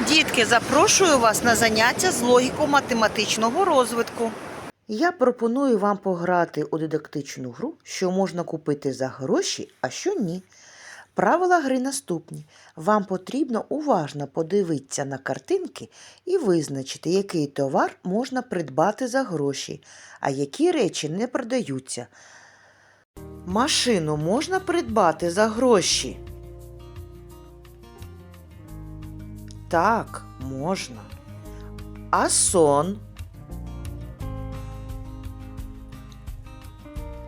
Дітки, запрошую вас на заняття з логіко-математичного розвитку. Я пропоную вам пограти у дидактичну гру, що можна купити за гроші, а що ні. Правила гри наступні. Вам потрібно уважно подивитися на картинки і визначити, який товар можна придбати за гроші, а які речі не продаються. Машину можна придбати за гроші. Так, можна. А сон?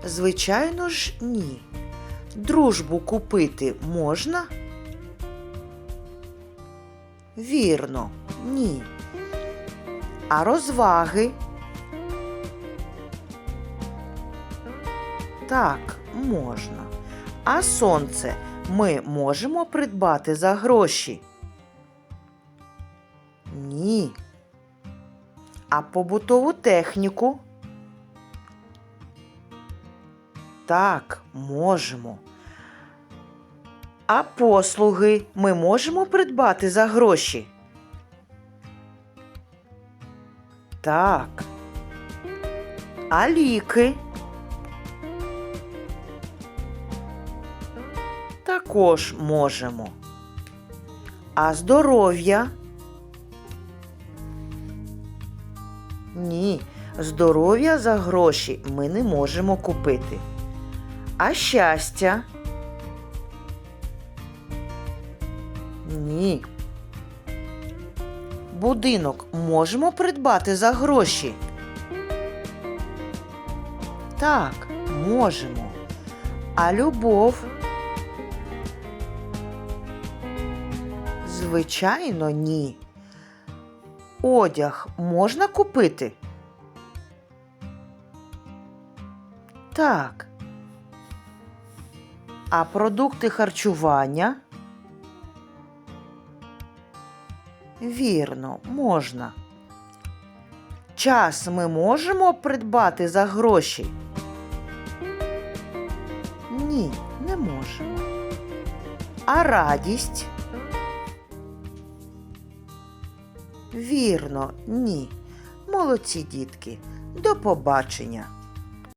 Звичайно ж, ні. Дружбу купити можна? Вірно, ні. А розваги? Так, можна. А сонце ми можемо придбати за гроші? Ні. А побутову техніку? Так, можемо. А послуги ми можемо придбати за гроші? Так. А ліки? Також можемо. А здоров'я? Ні, здоров'я за гроші ми не можемо купити. А щастя? Ні. Будинок можемо придбати за гроші? Так, можемо. А любов? Звичайно, ні. Одяг можна купити? Так. А продукти харчування? Вірно, можна. Час ми можемо придбати за гроші? Ні, не можемо. А радість? Вірно, ні. Молодці дітки. До побачення.